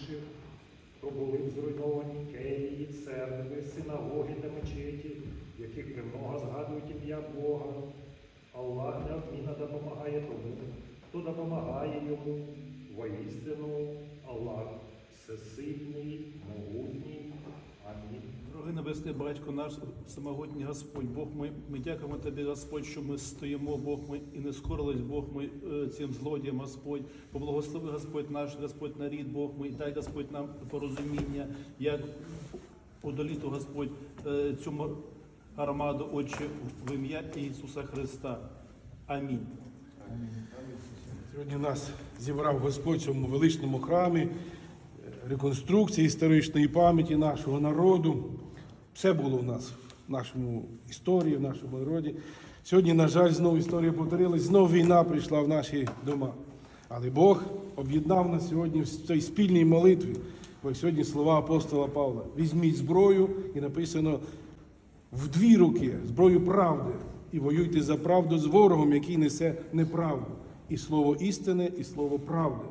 інших, то були зруйновані келії, церкви, синагоги та мечеті, в яких примнога згадують ім'я Бога. Аллах неодмінно допомагає тому, хто допомагає йому воістину Аллах всесильний, могутній. Амінь. Дорогий небесний батько наш, самогутній Господь, Бог ми, ми дякуємо Тобі, Господь, що ми стоїмо, Бог ми і не скорились, Бог ми е, цим злодіям, Господь. Поблагослови Господь наш, Господь нарід, Бог ми, і дай Господь нам порозуміння, як одоліти, Господь, е, цю армаду, Отче, в ім'я Ісуса Христа. Амінь. Сьогодні нас зібрав Господь в цьому величному храмі, реконструкції історичної пам'яті нашого народу. Все було в нас в нашому історії, в нашому народі. Сьогодні, на жаль, знову історія повторилась, знову війна прийшла в наші дома. Але Бог об'єднав нас сьогодні в цій спільній молитві. Бо сьогодні слова апостола Павла: візьміть зброю, і написано в дві руки зброю правди і воюйте за правду з ворогом, який несе неправду. І слово істини, і слово правди.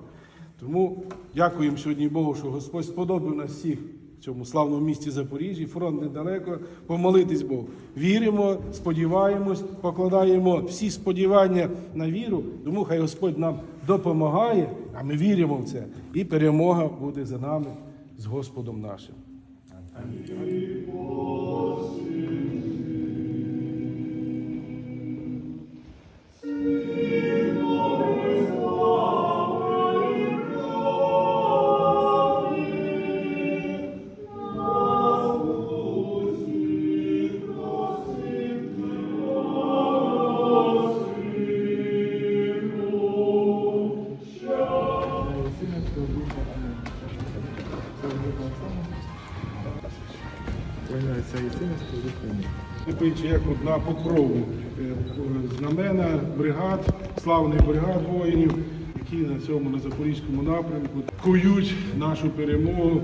Тому дякуємо сьогодні Богу, що Господь сподобав нас всіх в цьому славному місті Запоріжжі, фронт недалеко, помолитись Богу. Віримо, сподіваємось, покладаємо всі сподівання на віру, тому хай Господь нам допомагає, а ми віримо в це. І перемога буде за нами з Господом нашим. Война Липичі, як одна на покрову е, знамена бригад, славних бригад воїнів, які на цьому на запорізькому напрямку кують нашу перемогу